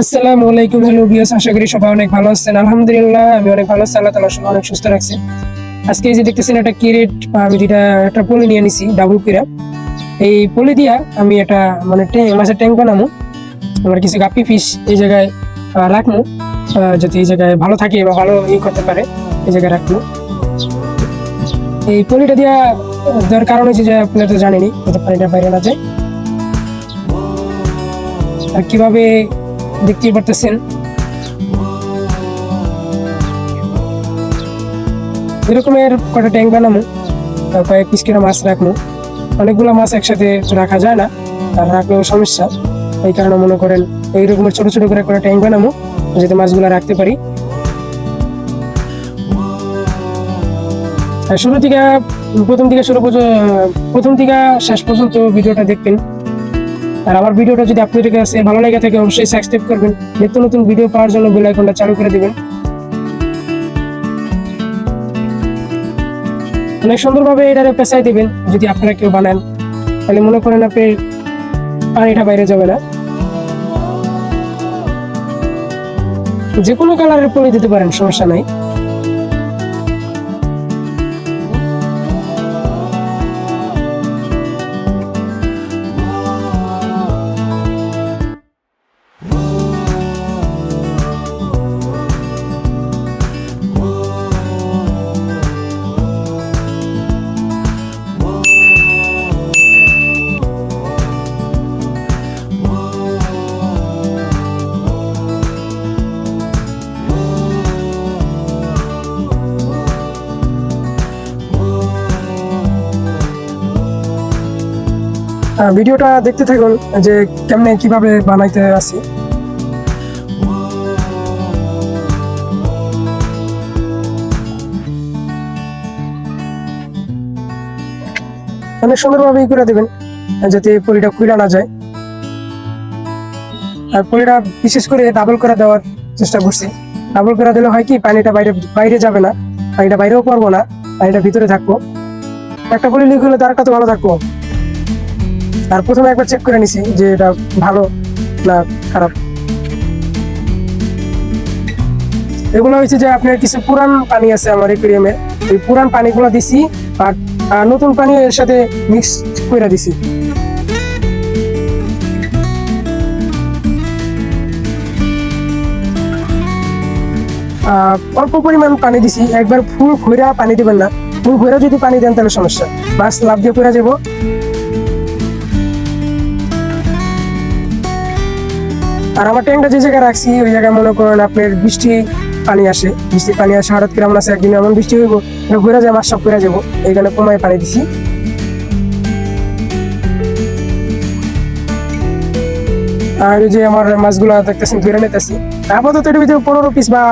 আসসালামু আলাইকুম, হ্যালো বিয়াস আশা করি সবাই অনেক ভালো আছেন। আলহামদুলিল্লাহ, আমি অনেক ভালো আছি, আল্লাহ তালা সবাই অনেক সুস্থ রাখছে। আজকে যে দেখতেছেন একটা কিরেট আমি যেটা একটা পলি নিয়ে নিছি, ডাবল কিরা। এই পলি দিয়া আমি একটা মানে মাছের ট্যাঙ্ক বানাবো আমার কিছু গাপ্পি ফিস এই জায়গায় রাখব যাতে এই জায়গায় ভালো থাকে বা ভালো ই করতে পারে, এই জায়গায় রাখব এই পলিটা দিয়া, দেওয়ার কারণ হচ্ছে যে আপনারা তো জানেনই, যাতে পানিটা বাইরে না যায়। আর কীভাবে দেখতেই পারতেছেন। এরকমের কটা ট্যাঙ্ক আর কয়েক পিস করে মাছ রাখব অনেকগুলো মাছ একসাথে রাখা যায় না, আর রাখলেও সমস্যা। এই কারণে মনে করেন এইরকমের ছোট ছোট করে কটা ট্যাঙ্ক বানাবো যাতে মাছগুলো রাখতে পারি। শুরু থেকে, প্রথম থেকে শুরু প্রথম থেকে শেষ পর্যন্ত ভিডিওটা দেখবেন। আর আমার ভিডিওটা যদি আপনাদের কাছে ভালো লেগে থাকে, অবশ্যই সাবস্ক্রাইব করবেন। নিত্য নতুন ভিডিও পাওয়ার জন্য বেল আইকনটা চালু করে দিবেন। অনেক সুন্দরভাবে এটারে পেঁচাই দিবেন, যদি আপনারা কেউ বানান। তাহলে মনে করেন আপনি পানিটা বাইরে যাবে না। যে কোনো কালারের পলি দিতে পারেন, সমস্যা নাই। ভিডিওটা দেখতে থাকুন যে কেমনে কীভাবে বানাইতে আসি অনেক সুন্দরভাবে করে দেবেন, যাতে পলিটা খুলে না যায়। আর পলিটা বিশেষ করে ডাবল করে দেওয়ার চেষ্টা করছি। ডাবল করে দিলে হয় কি, পানিটা বাইরে বাইরে যাবে না, পানিটা বাইরেও পারব না, পানিটা ভিতরে থাকব। একটা পলি লিক হলে তার তো ভালো থাকব। আর প্রথমে একবার চেক করে নিছি যে এটা ভালো না খারাপ। এগুলো হচ্ছে যে আপনার কিছু পুরান পানি আছে আমার একুরিয়ামে ওই পুরান পানিগুলো দিছি, আর নতুন পানি এর সাথে মিক্স করে দিছি। অল্প পরিমাণ পানি দিছি, একবার ফুল ভৈরা পানি দিবেন না। ফুল ভৈরা যদি পানি দেন তাহলে সমস্যা। মাছ লাভ দিয়ে পড়ে যাব। আর আমার ট্যাঙ্কটা যে জায়গায় রাখছি, ওই জায়গায় মনে করেন আপনার বৃষ্টি পানি আসে। বৃষ্টি পানি আসে, হঠাৎ করে আছে একদিন এমন বৃষ্টি হইব এটা ঘুরে মাছ সব ঘুরে যাব। এইখানে কমায় পানি দিছি। আর যে আমার মাছগুলো দেখতেছেন, ধরে নিতেছি। আপাতত এটার ভিতরে পনেরো পিস বা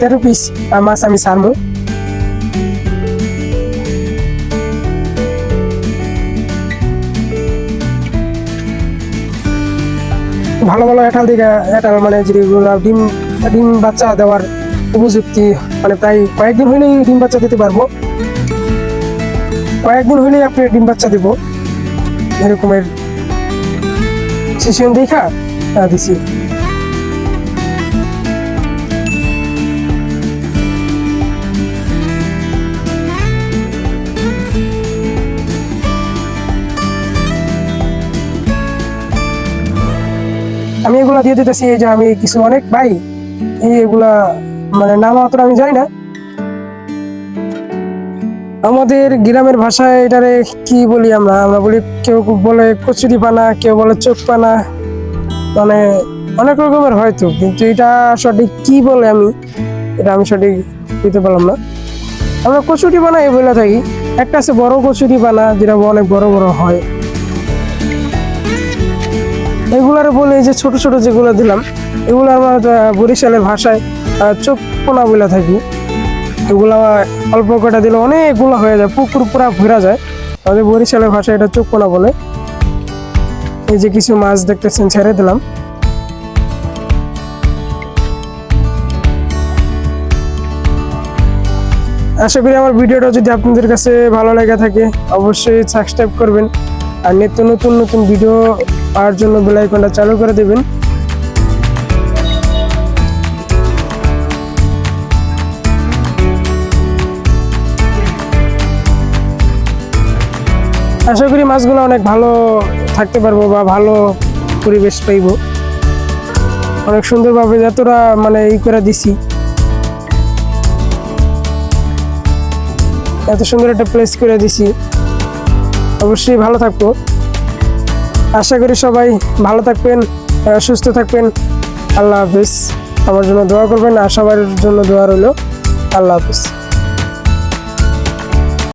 তেরো পিস মাছ আমি ছাড়বো। ভালো ভালো এটাল দিকে এটাল মানে যেগুলো ডিম ডিম বাচ্চা দেওয়ার উপযুক্তি মানে প্রায় কয়েকদিন হইলেই ডিম বাচ্চা দিতে পারব। কয়েকদিন হইলেই আপনি ডিম বাচ্চা দেবো। এরকমের সিসিএম দেখা দিছি। এগুলা দিয়ে দিতেছি এই যে আমি কিছু অনেক ভাই এগুলা মানে নাম অতটা আমি জানি না। আমাদের গ্রামের ভাষায় এটারে কি বলি আমরা? আমরা বলি কেউ বলে কচুরি পানা, কেউ বলে চোখ পানা মানে অনেক রকমের হয়তো, কিন্তু এটা সঠিক কি বলে আমি, এটা আমি সঠিক দিতে পারলাম না। আমরা কচুরি পানা এই বলে থাকি। একটা আছে বড় কচুরি পানা, যেটা অনেক বড় বড় হয়। এগুলার বলে যে ছোট ছোট যেগুলো দিলাম, এগুলো আমরা বরিশালের ভাষায় চোখ পোনা বলে থাকি। এগুলা অল্প কটা দিলে অনেকগুলো হয়ে যায়, পুকুর পুরা ঘোরা যায়। আমাদের বরিশালের ভাষায় এটা চোখ পোনা বলে। এই যে কিছু মাছ দেখতেছেন, ছেড়ে দিলাম। আশা করি আমার ভিডিওটা যদি আপনাদের কাছে ভালো লেগে থাকে, অবশ্যই সাবস্ক্রাইব করবেন। আর নিত্য নতুন নতুন ভিডিও পাওয়ার জন্য বেল আইকনটা চালু করে দেবেন। আশা করি মাছগুলো অনেক ভালো থাকতে পারব বা ভালো পরিবেশ পাইব। অনেক সুন্দরভাবে যতটা মানে ই করে দিছি। এত সুন্দর একটা প্লেস করে দিছি। অবশ্যই ভালো থাকতো আশা করি সবাই ভালো থাকবেন সুস্থ থাকবেন। আল্লাহ হাফিজ। আমার জন্য দোয়া করবেন আর সবার জন্য দোয়া রইল। আল্লাহ হাফিজ।